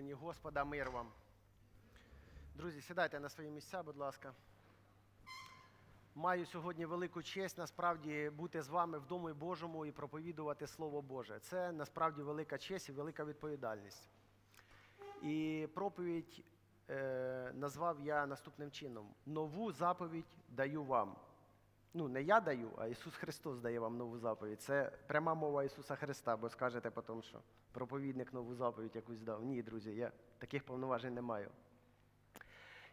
улюблені Господа, мир вам. Друзі, сідайте на свої місця, будь ласка. Маю сьогодні велику честь насправді бути з вами в Домі Божому і проповідувати Слово Боже. Це насправді велика честь і велика відповідальність. І проповідь е, назвав я наступним чином: Нову заповідь даю вам. Ну, не я даю, а Ісус Христос дає вам нову заповідь. Це пряма мова Ісуса Христа, бо скажете потім, що проповідник нову заповідь якусь дав. Ні, друзі, я таких повноважень не маю.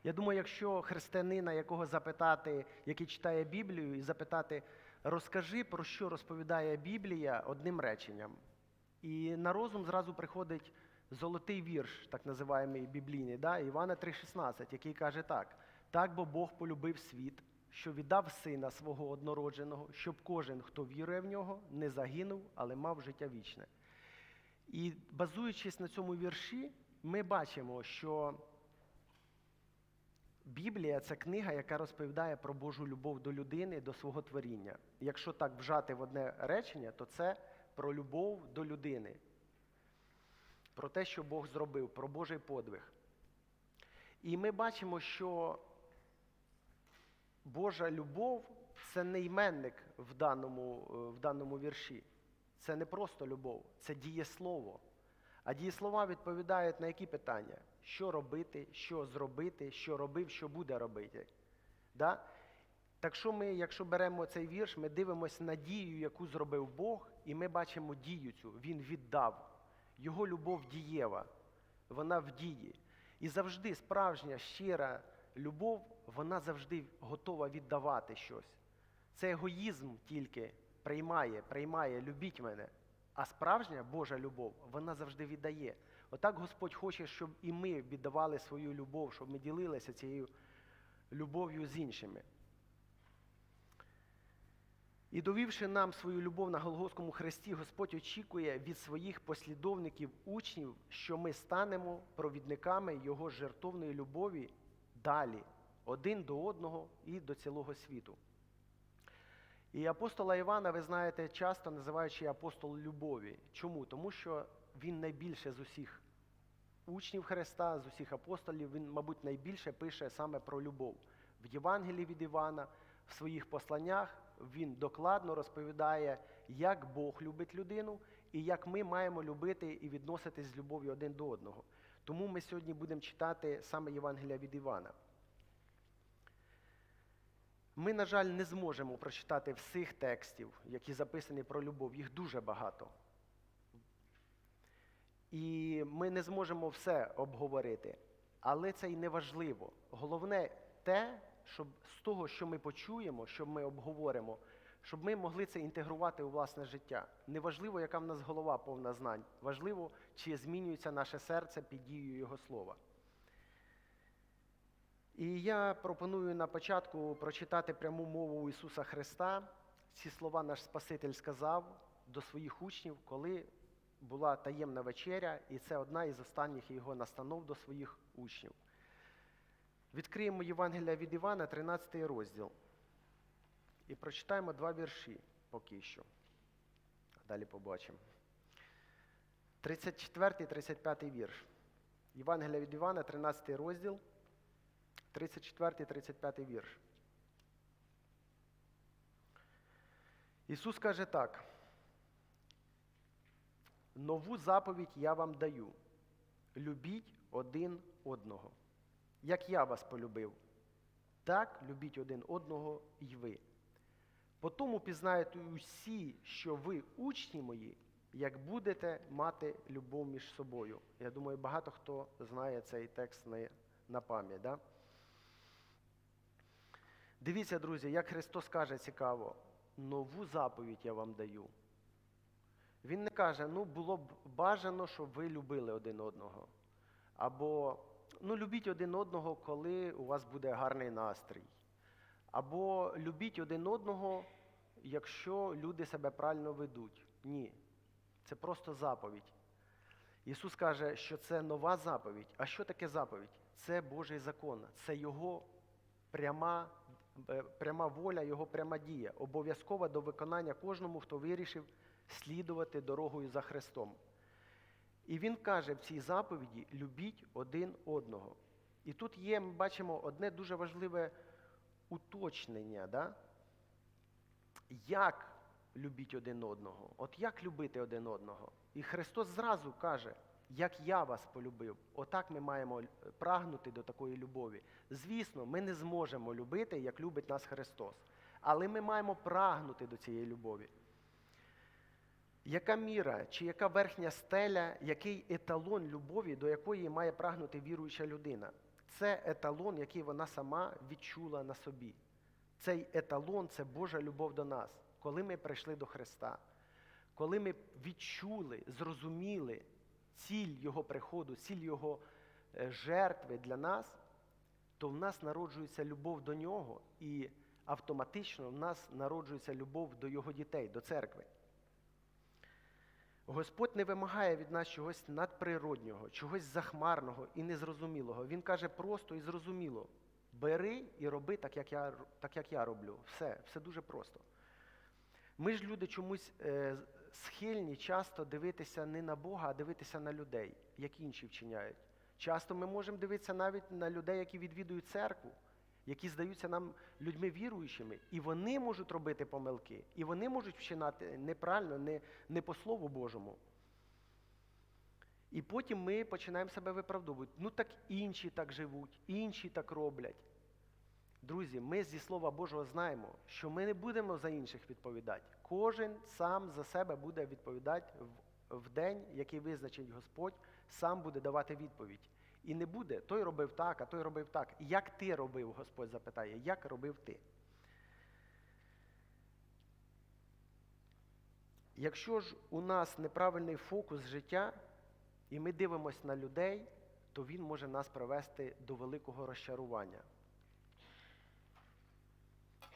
Я думаю, якщо християнина, якого запитати, який читає Біблію, і запитати, розкажи, про що розповідає Біблія одним реченням. І на розум зразу приходить золотий вірш, так називаємий біблійний, да? Івана 3,16, який каже так: так бо Бог полюбив світ, що віддав сина свого однородженого, щоб кожен, хто вірує в нього, не загинув, але мав життя вічне. І базуючись на цьому вірші, ми бачимо, що Біблія це книга, яка розповідає про Божу любов до людини, до свого творіння. Якщо так вжати в одне речення, то це про любов до людини, про те, що Бог зробив, про Божий подвиг. І ми бачимо, що Божа любов це не іменник в даному, е, в даному вірші. Це не просто любов, це дієслово. А дієслова відповідають на які питання? Що робити, що зробити, що робив, що буде робити. Да? Так що ми, якщо беремо цей вірш, ми дивимося на дію, яку зробив Бог, і ми бачимо дію цю. Він віддав. Його любов дієва, вона в дії. І завжди справжня, щира любов, вона завжди готова віддавати щось. Це егоїзм тільки приймає, приймає, любіть мене. А справжня Божа любов, вона завжди віддає. Отак Господь хоче, щоб і ми віддавали свою любов, щоб ми ділилися цією любов'ю з іншими. І довівши нам свою любов на Голгофському хресті, Господь очікує від своїх послідовників, учнів, що ми станемо провідниками Його жертовної любові далі, один до одного і до цілого світу. І апостола Івана, ви знаєте, часто називаючи апостол любові. Чому? Тому що він найбільше з усіх учнів Христа, з усіх апостолів, він, мабуть, найбільше пише саме про любов. В Євангелії від Івана, в своїх посланнях він докладно розповідає, як Бог любить людину і як ми маємо любити і відноситись з любов'ю один до одного. Тому ми сьогодні будемо читати саме Євангелія від Івана. Ми, на жаль, не зможемо прочитати всіх текстів, які записані про любов, їх дуже багато. І ми не зможемо все обговорити, але це і не важливо. Головне те, щоб з того, що ми почуємо, що ми обговоримо, щоб ми могли це інтегрувати у власне життя. Неважливо, яка в нас голова повна знань, важливо, чи змінюється наше серце під дією Його слова. І я пропоную на початку прочитати пряму мову Ісуса Христа. Ці слова наш Спаситель сказав до своїх учнів, коли була таємна вечеря, і це одна із останніх його настанов до своїх учнів. Відкриємо Євангелія від Івана, 13 розділ. І прочитаємо два вірші поки що. Далі побачимо. 34 35 вірш. Євангелія від Івана, 13 розділ. 34-35 вірш. Ісус каже так. Нову заповідь я вам даю. Любіть один одного. Як я вас полюбив, так любіть один одного і ви. Потому пізнаєте усі, що ви учні мої, як будете мати любов між собою. Я думаю, багато хто знає цей текст на, на пам'ять. Да? Дивіться, друзі, як Христос каже цікаво, нову заповідь я вам даю. Він не каже, ну було б бажано, щоб ви любили один одного. Або ну, любіть один одного, коли у вас буде гарний настрій. Або любіть один одного, якщо люди себе правильно ведуть. Ні. Це просто заповідь. Ісус каже, що це нова заповідь. А що таке заповідь? Це Божий закон, це Його пряма, е, пряма воля, Його пряма дія, обов'язкова до виконання кожному, хто вирішив слідувати дорогою за Христом. І він каже в цій заповіді: любіть один одного. І тут є, ми бачимо, одне дуже важливе уточнення. Да? Як любіть один одного? От як любити один одного? І Христос зразу каже, як я вас полюбив, отак ми маємо прагнути до такої любові. Звісно, ми не зможемо любити, як любить нас Христос. Але ми маємо прагнути до цієї любові. Яка міра, чи яка верхня стеля, який еталон любові, до якої має прагнути віруюча людина? Це еталон, який вона сама відчула на собі. Цей еталон це Божа любов до нас, коли ми прийшли до Христа, коли ми відчули, зрозуміли ціль Його приходу, ціль Його е, жертви для нас, то в нас народжується любов до Нього, і автоматично в нас народжується любов до Його дітей, до церкви. Господь не вимагає від нас чогось надприроднього, чогось захмарного і незрозумілого. Він каже просто і зрозуміло: бери і роби так, як я, так, як я роблю. Все, все дуже просто. Ми ж люди чомусь е, схильні часто дивитися не на Бога, а дивитися на людей, як інші вчиняють. Часто ми можемо дивитися навіть на людей, які відвідують церкву, які здаються нам людьми віруючими, і вони можуть робити помилки, і вони можуть вчинати неправильно, не, не по Слову Божому. І потім ми починаємо себе виправдовувати. Ну так інші так живуть, інші так роблять. Друзі, ми зі Слова Божого знаємо, що ми не будемо за інших відповідати. Кожен сам за себе буде відповідати в, в день, який визначить Господь, сам буде давати відповідь. І не буде, той робив так, а той робив так. Як ти робив, Господь запитає, як робив ти? Якщо ж у нас неправильний фокус життя, і ми дивимося на людей, то він може нас привести до великого розчарування.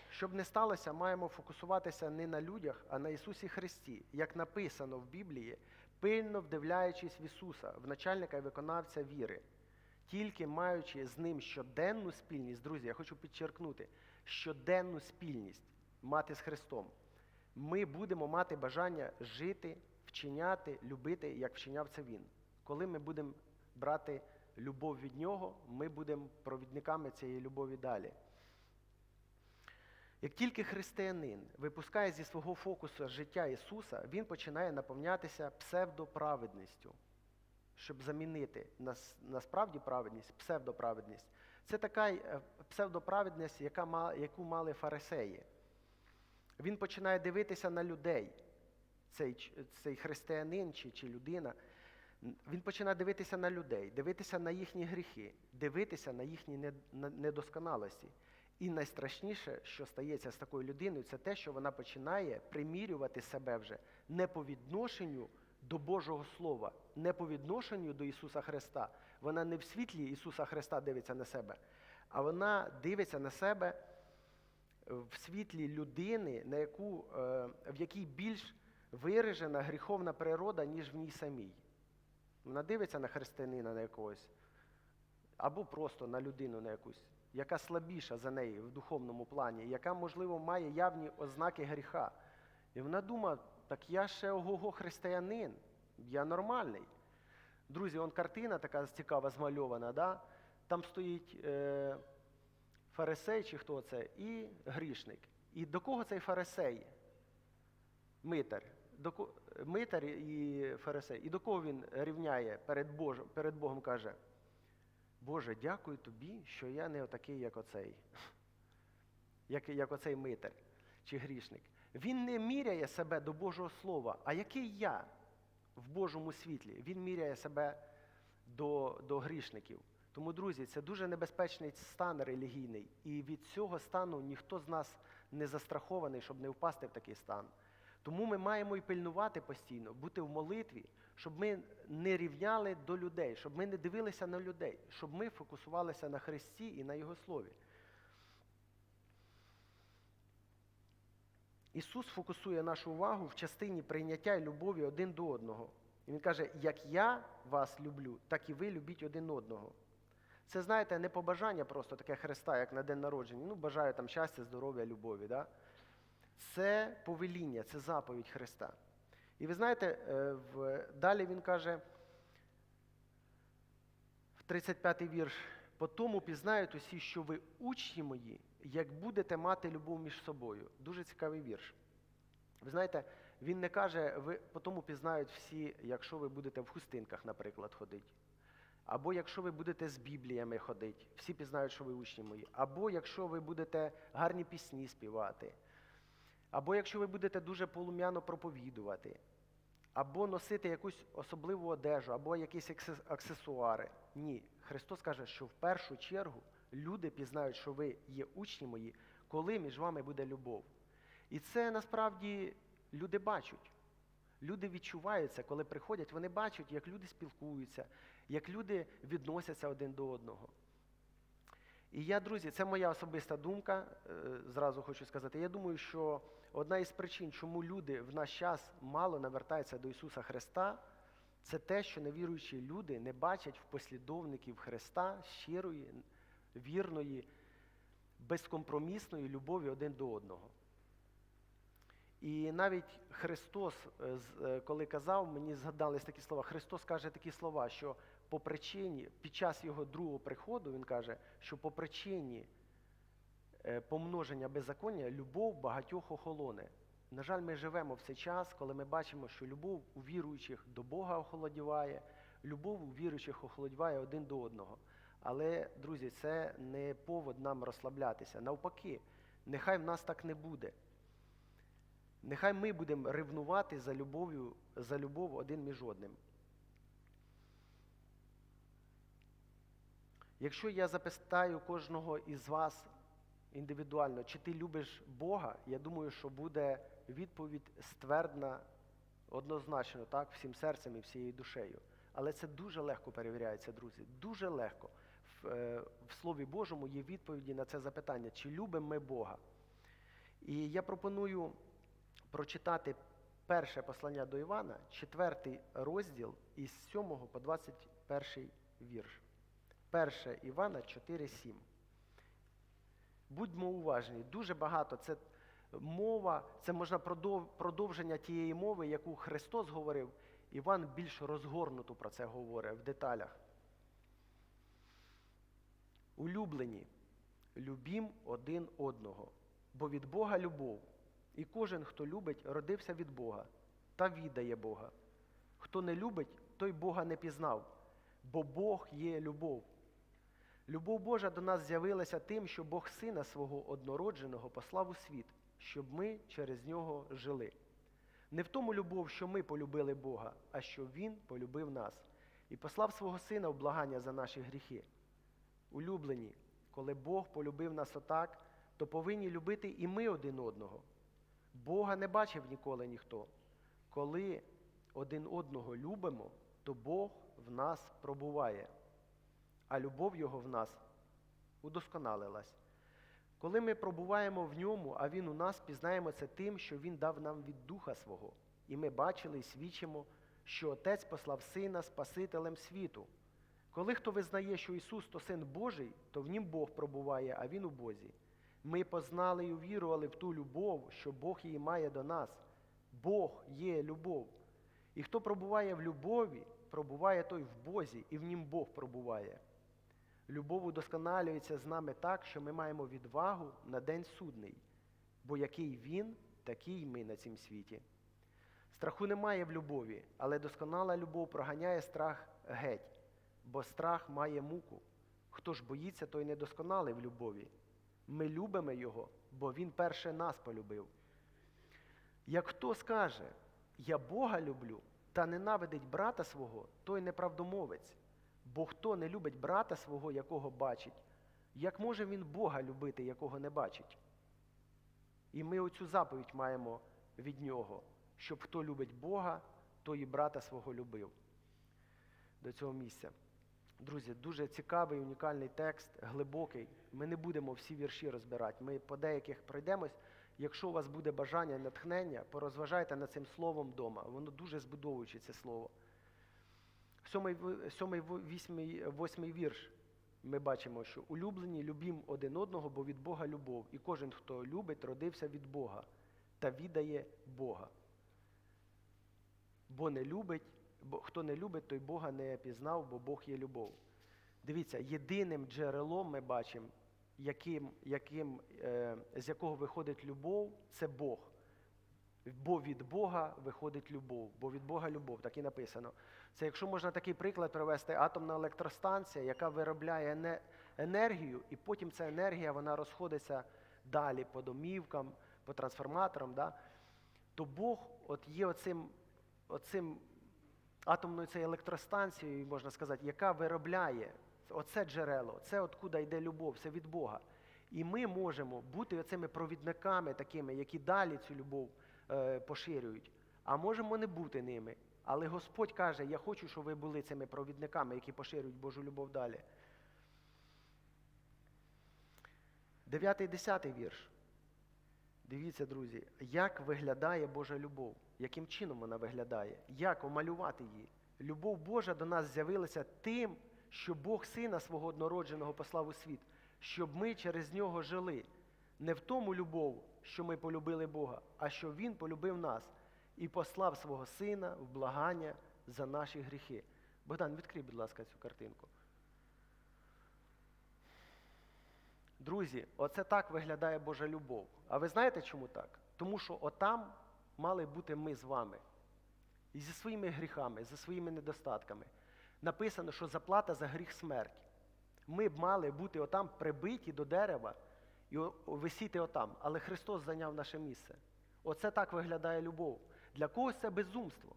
Щоб не сталося, маємо фокусуватися не на людях, а на Ісусі Христі, як написано в Біблії, пильно вдивляючись в Ісуса, в начальника і виконавця віри, тільки маючи з ним щоденну спільність, друзі, я хочу підчеркнути, щоденну спільність мати з Христом, ми будемо мати бажання жити, вчиняти, любити, як вчиняв це Він. Коли ми будемо брати любов від Нього, ми будемо провідниками цієї любові далі. Як тільки християнин випускає зі свого фокусу життя Ісуса, він починає наповнятися псевдоправедністю, щоб замінити нас, насправді праведність, псевдоправедність. Це така е, псевдоправедність, яка яку мали фарисеї. Він починає дивитися на людей, цей цей християнин чи, чи людина. Він починає дивитися на людей, дивитися на їхні гріхи, дивитися на їхні недосконалості. І найстрашніше, що стається з такою людиною, це те, що вона починає примірювати себе вже не по відношенню до Божого Слова, не по відношенню до Ісуса Христа. Вона не в світлі Ісуса Христа дивиться на себе, а вона дивиться на себе в світлі людини, на яку, е, в якій більш виражена гріховна природа, ніж в ній самій. Вона дивиться на християнина на якогось, або просто на людину на якусь яка слабіша за неї в духовному плані, яка, можливо, має явні ознаки гріха. І вона думає, так я ще ого-го християнин, я нормальний. Друзі, он картина така цікава змальована, да? там стоїть е, фарисей, чи хто це, і грішник. І до кого цей фарисей? Митар. До, митар і фарисей. І до кого він рівняє перед, Божом, перед Богом каже? Боже, дякую тобі, що я не отакий, як оцей, як як оцей митер чи грішник. Він не міряє себе до Божого Слова, а який я в Божому світлі? Він міряє себе до, до грішників. Тому, друзі, це дуже небезпечний стан релігійний. І від цього стану ніхто з нас не застрахований, щоб не впасти в такий стан. Тому ми маємо і пильнувати постійно, бути в молитві, щоб ми не рівняли до людей, щоб ми не дивилися на людей, щоб ми фокусувалися на Христі і на Його Слові. Ісус фокусує нашу увагу в частині прийняття і любові один до одного. І Він каже, як я вас люблю, так і ви любіть один одного. Це, знаєте, не побажання просто таке Христа, як на день народження. Ну, бажаю там щастя, здоров'я, любові. Да? Це повеління, це заповідь Христа. І ви знаєте, е, далі він каже, в 35-й вірш. По тому пізнають усі, що ви учні мої, як будете мати любов між собою. Дуже цікавий вірш. Ви знаєте, він не каже, ви по тому пізнають всі, якщо ви будете в хустинках, наприклад, ходити. Або якщо ви будете з Бібліями ходити, всі пізнають, що ви учні мої. Або якщо ви будете гарні пісні співати. Або якщо ви будете дуже полум'яно проповідувати, або носити якусь особливу одежу, або якісь аксесуари. Ні. Христос каже, що в першу чергу люди пізнають, що ви є учні мої, коли між вами буде любов. І це насправді люди бачать. Люди відчувають це, коли приходять, вони бачать, як люди спілкуються, як люди відносяться один до одного. І я, друзі, це моя особиста думка, е, зразу хочу сказати. Я думаю, що одна із причин, чому люди в наш час мало навертаються до Ісуса Христа, це те, що невіруючі люди не бачать в послідовників Христа щирої, вірної, безкомпромісної любові один до одного. І навіть Христос, е, е, коли казав, мені згадались такі слова. Христос каже такі слова, що по причині, під час його другого приходу, він каже, що по причині е, помноження беззаконня любов багатьох охолоне. На жаль, ми живемо в цей час, коли ми бачимо, що любов у віруючих до Бога охолодіває, любов у віруючих охолодіває один до одного. Але, друзі, це не повод нам розслаблятися. Навпаки, нехай в нас так не буде. Нехай ми будемо ревнувати за любов'ю, за любов один між одним. Якщо я запитаю кожного із вас індивідуально, чи ти любиш Бога, я думаю, що буде відповідь ствердна однозначно, так, всім серцем і всією душею. Але це дуже легко перевіряється, друзі. Дуже легко. В, е, Слові Божому є відповіді на це запитання, чи любимо ми Бога. І я пропоную прочитати перше послання до Івана, четвертий розділ із 7 по 21 вірш. 1 Івана 4,7. Будьмо уважні, дуже багато. Це мова, це можна продовження тієї мови, яку Христос говорив. Іван більш розгорнуто про це говорить в деталях. Улюблені, любім один одного, бо від Бога любов. І кожен, хто любить, родився від Бога та віддає Бога. Хто не любить, той Бога не пізнав, бо Бог є любов. Любов Божа до нас з'явилася тим, що Бог Сина свого однородженого послав у світ, щоб ми через нього жили. Не в тому любов, що ми полюбили Бога, а що Він полюбив нас і послав свого Сина в благання за наші гріхи. Улюблені, коли Бог полюбив нас отак, то повинні любити і ми один одного. Бога не бачив ніколи ніхто. Коли один одного любимо, то Бог в нас пробуває, а любов Його в нас удосконалилась. Коли ми пробуваємо в ньому, а Він у нас, пізнаємо це тим, що Він дав нам від Духа свого. І ми бачили і свідчимо, що Отець послав Сина Спасителем світу. Коли хто визнає, що Ісус то Син Божий, то в нім Бог пробуває, а Він у Бозі. Ми познали і увірували в ту любов, що Бог її має до нас. Бог є любов. І хто пробуває в любові, пробуває той в Бозі, і в нім Бог пробуває. Любов удосконалюється з нами так, що ми маємо відвагу на день судний, бо який він, такий ми на цім світі. Страху немає в любові, але досконала любов проганяє страх геть, бо страх має муку. Хто ж боїться, той недосконалий в любові. Ми любимо Його, бо Він перше нас полюбив. Як хто скаже, я Бога люблю та ненавидить брата свого, той неправдомовець. Бо хто не любить брата свого, якого бачить, як може він Бога любити, якого не бачить? І ми оцю заповідь маємо від нього, щоб хто любить Бога, той і брата свого любив. До цього місця. Друзі, дуже цікавий, унікальний текст, глибокий. Ми не будемо всі вірші розбирати. Ми по деяких пройдемось. Якщо у вас буде бажання, натхнення, порозважайте над цим словом вдома. Воно дуже збудовуюче це слово. Сьомий, сьомий вісьмий, восьмий вірш ми бачимо, що улюблені любім один одного, бо від Бога любов. І кожен, хто любить, родився від Бога та віддає Бога. Бо не любить, бо хто не любить, той Бога не пізнав, бо Бог є любов. Дивіться, єдиним джерелом ми бачимо, яким, яким, е, з якого виходить любов, це Бог. Бо від Бога виходить любов, бо від Бога любов, так і написано. Це якщо можна такий приклад привести, атомна електростанція, яка виробляє енергію, і потім ця енергія вона розходиться далі по домівкам, по трансформаторам. Да? То Бог от є оцим, оцим атомною цією електростанцією, можна сказати, яка виробляє оце джерело, це откуда йде любов, це від Бога. І ми можемо бути оцими провідниками такими, які далі цю любов е, поширюють. А можемо не бути ними. Але Господь каже, я хочу, щоб ви були цими провідниками, які поширюють Божу любов далі. Дев'ятий, десятий вірш. Дивіться, друзі, як виглядає Божа любов, яким чином вона виглядає, як омалювати її. Любов Божа до нас з'явилася тим, що Бог Сина свого однородженого послав у світ, щоб ми через нього жили. Не в тому любов, що ми полюбили Бога, а що Він полюбив нас і послав свого Сина в благання за наші гріхи. Богдан, відкрий, будь ласка, цю картинку. Друзі, оце так виглядає Божа любов. А ви знаєте, чому так? Тому що отам мали бути ми з вами. І зі своїми гріхами, зі своїми недостатками. Написано, що заплата за гріх смерть. Ми б мали бути отам прибиті до дерева і висіти отам. Але Христос зайняв наше місце. Оце так виглядає любов. Для когось це безумство.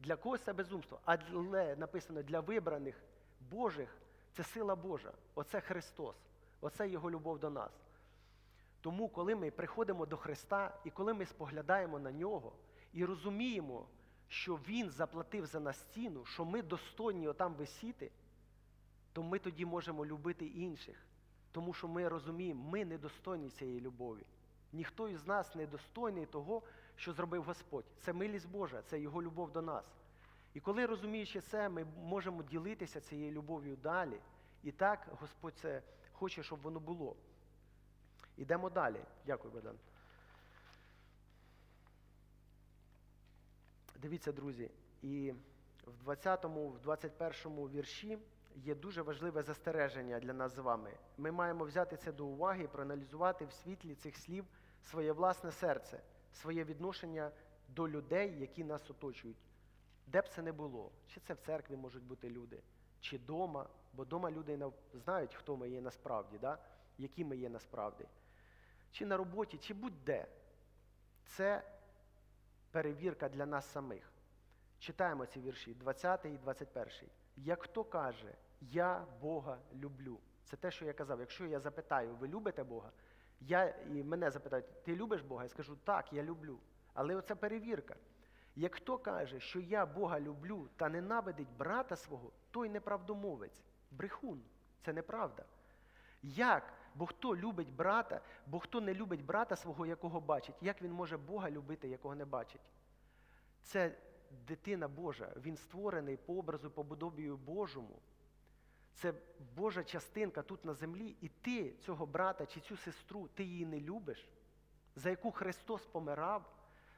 Для когось це безумство. Але написано для вибраних Божих це сила Божа. Оце Христос. Оце Його любов до нас. Тому, коли ми приходимо до Христа і коли ми споглядаємо на нього і розуміємо, що Він заплатив за нас ціну, що ми достойні отам висіти, то ми тоді можемо любити інших. Тому що ми розуміємо, ми недостойні цієї любові. Ніхто із нас не достойний того, що зробив Господь. Це милість Божа, це Його любов до нас. І коли розуміючи це, ми можемо ділитися цією любов'ю далі. І так Господь це хоче, щоб воно було. Ідемо далі. Дякую, Богдан. Дивіться, друзі, і в 20, в 21 вірші є дуже важливе застереження для нас з вами. Ми маємо взяти це до уваги і проаналізувати в світлі цих слів своє власне серце, своє відношення до людей, які нас оточують. Де б це не було, чи це в церкві можуть бути люди, чи вдома, бо вдома люди нав- знають, хто ми є насправді, да? які ми є насправді. Чи на роботі, чи будь-де. Це перевірка для нас самих. Читаємо ці вірші, 20 і 21. Як хто каже, я Бога люблю. Це те, що я казав. Якщо я запитаю, ви любите Бога? Я, і мене запитають, ти любиш Бога? Я скажу, так, я люблю. Але оце перевірка. Як хто каже, що я Бога люблю та ненавидить брата свого, той неправдомовець, брехун. Це неправда. Як? Бо хто любить брата, бо хто не любить брата свого, якого бачить, як він може Бога любити, якого не бачить? Це дитина Божа, він створений по образу, по подобію Божому. Це Божа частинка тут на землі, і ти цього брата чи цю сестру, ти її не любиш, за яку Христос помирав,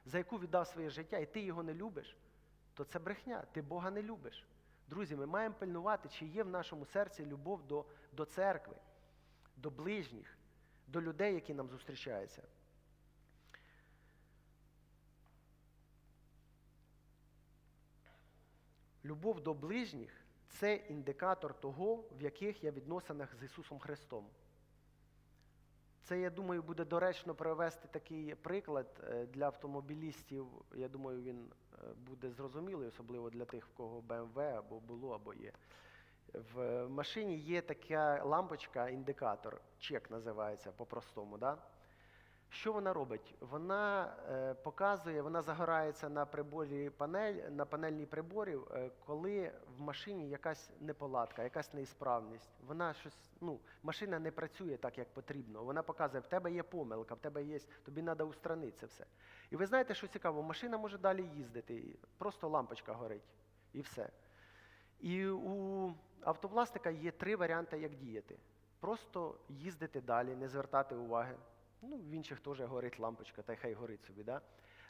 за яку віддав своє життя, і ти його не любиш, то це брехня, ти Бога не любиш. Друзі, ми маємо пильнувати, чи є в нашому серці любов до, до церкви, до ближніх, до людей, які нам зустрічаються. Любов до ближніх це індикатор того, в яких я відносинах з Ісусом Христом. Це, я думаю, буде доречно привести такий приклад е, для автомобілістів. Я думаю, він е, буде зрозумілий, особливо для тих, в кого BMW або було, або є. В машині є така лампочка, індикатор, чек називається по-простому. Да? Що вона робить? Вона е, показує, вона загорається на приборі панель, на панельній приборі, е, коли в машині якась неполадка, якась неісправність. Вона щось, ну, машина не працює так, як потрібно. Вона показує, в тебе є помилка, в тебе є, тобі треба устранити це все. І ви знаєте, що цікаво, машина може далі їздити, просто лампочка горить і все. І у автовласника є три варіанти, як діяти. Просто їздити далі, не звертати уваги. Ну, в інших теж горить лампочка, та й хай горить собі. Да?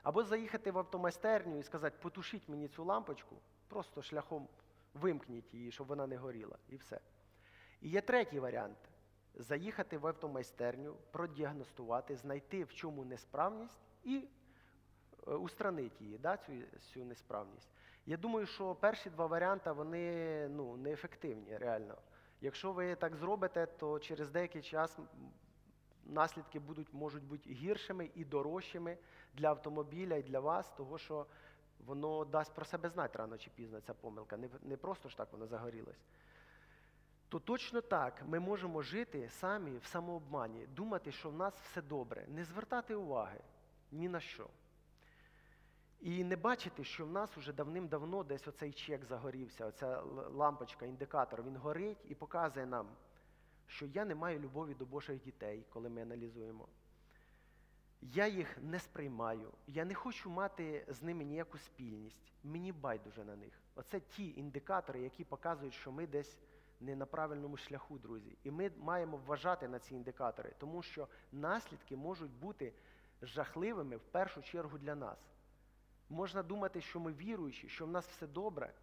Або заїхати в автомайстерню і сказати, потушіть мені цю лампочку, просто шляхом Вимкніть її, щоб вона не горіла, і все. І є третій варіант заїхати в автомайстерню, продіагностувати, знайти в чому несправність і е, устранити її, да, цю, цю несправність. Я думаю, що перші два варіанти вони ну, неефективні реально. Якщо ви так зробите, то через деякий час наслідки будуть, можуть бути гіршими і дорожчими для автомобіля і для вас, того що воно дасть про себе знати рано чи пізно ця помилка. Не, не просто ж так вона загорілась. То точно так ми можемо жити самі в самообмані, думати, що в нас все добре, не звертати уваги ні на що. І не бачити, що в нас уже давним-давно десь оцей чек загорівся, оця лампочка, індикатор, він горить і показує нам, що я не маю любові до Божих дітей, коли ми аналізуємо. Я їх не сприймаю, я не хочу мати з ними ніяку спільність. Мені байдуже на них. Оце ті індикатори, які показують, що ми десь не на правильному шляху, друзі. І ми маємо вважати на ці індикатори, тому що наслідки можуть бути жахливими в першу чергу для нас. Можна думати, що ми віруючі, що в нас все добре,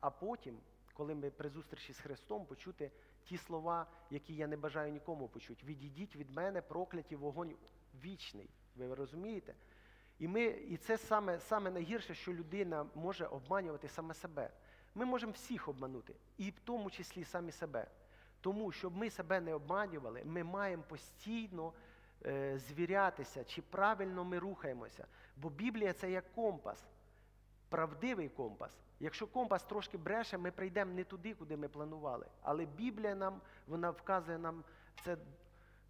а потім, коли ми при зустрічі з Христом, почути ті слова, які я не бажаю нікому почути. Відійдіть від мене, прокляті вогонь вічний. Ви розумієте? І, ми, і це саме, саме найгірше, що людина може обманювати саме себе. Ми можемо всіх обманути, і в тому числі самі себе. Тому, щоб ми себе не обманювали, ми маємо постійно е, звірятися, чи правильно ми рухаємося. Бо Біблія це як компас, правдивий компас. Якщо компас трошки бреше, ми прийдемо не туди, куди ми планували. Але Біблія нам, вона вказує нам це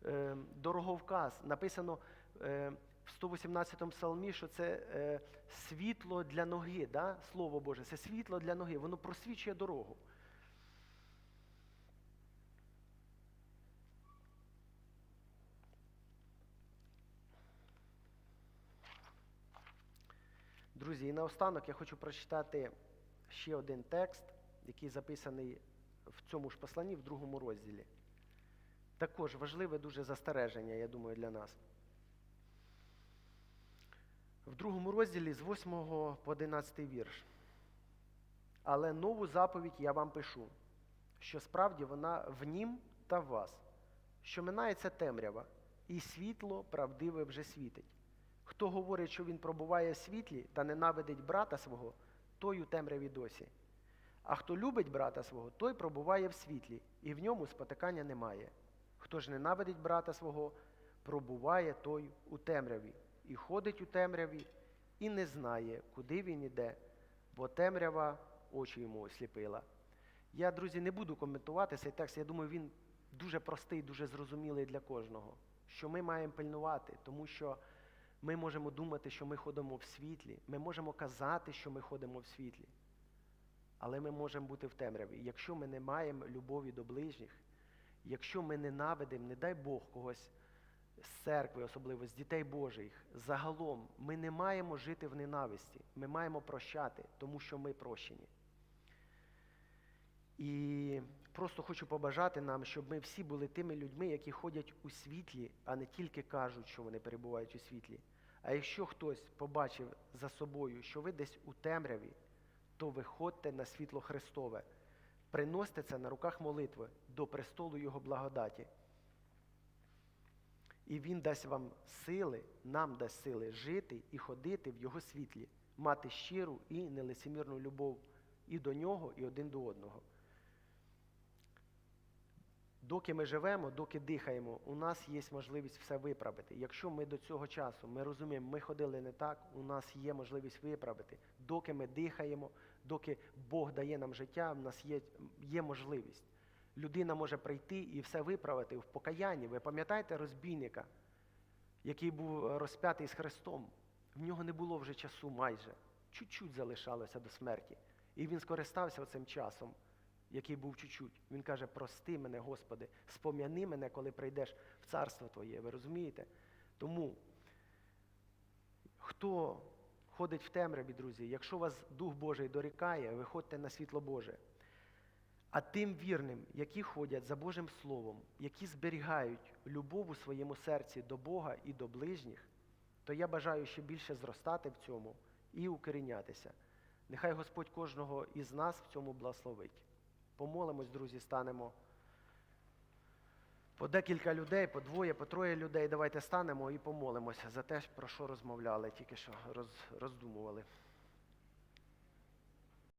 е, дороговказ. Написано е, в 118 псалмі, що це е, світло для ноги, да? Слово Боже, це світло для ноги, воно просвічує дорогу. Друзі, і наостанок я хочу прочитати ще один текст, який записаний в цьому ж посланні, в другому розділі. Також важливе дуже застереження, я думаю, для нас. В другому розділі з 8 по 11 вірш. Але нову заповідь я вам пишу, що справді вона в нім та в вас, що минається темрява, і світло правдиве вже світить. Хто говорить, що він пробуває в світлі та ненавидить брата свого, той у темряві досі. А хто любить брата свого, той пробуває в світлі, і в ньому спотикання немає. Хто ж ненавидить брата свого, пробуває той у темряві, і ходить у темряві, і не знає, куди він іде, бо темрява очі йому осліпила. Я, друзі, не буду коментувати цей текст. Я думаю, він дуже простий, дуже зрозумілий для кожного. Що ми маємо пильнувати, тому що ми можемо думати, що ми ходимо в світлі, ми можемо казати, що ми ходимо в світлі, але ми можемо бути в темряві. Якщо ми не маємо любові до ближніх, якщо ми ненавидимо, не дай Бог когось з церкви, особливо з дітей Божих, загалом ми не маємо жити в ненависті, ми маємо прощати, тому що ми прощені. І просто хочу побажати нам, щоб ми всі були тими людьми, які ходять у світлі, а не тільки кажуть, що вони перебувають у світлі. А якщо хтось побачив за собою, що ви десь у темряві, то виходьте на світло Христове, приносьте це на руках молитви до престолу Його благодаті. І Він дасть вам сили, нам дасть сили жити і ходити в Його світлі, мати щиру і нелицемірну любов і до нього, і один до одного. Доки ми живемо, доки дихаємо, у нас є можливість все виправити. Якщо ми до цього часу ми розуміємо, ми ходили не так, у нас є можливість виправити. Доки ми дихаємо, доки Бог дає нам життя, у нас є, є можливість. Людина може прийти і все виправити в покаянні. Ви пам'ятаєте розбійника, який був розп'ятий з Христом? В нього не було вже часу майже. Чуть-чуть залишалося до смерті. І він скористався цим часом який був чуть-чуть. Він каже, прости мене, Господи, спом'яни мене, коли прийдеш в царство Твоє. Ви розумієте? Тому, хто ходить в темряві, друзі, якщо вас Дух Божий дорікає, виходьте на світло Боже. А тим вірним, які ходять за Божим Словом, які зберігають любов у своєму серці до Бога і до ближніх, то я бажаю ще більше зростати в цьому і укорінятися. Нехай Господь кожного із нас в цьому благословить. Помолимось, друзі, станемо. По декілька людей, по двоє, по троє людей. Давайте станемо і помолимося за те, про що розмовляли, тільки що роз, роздумували.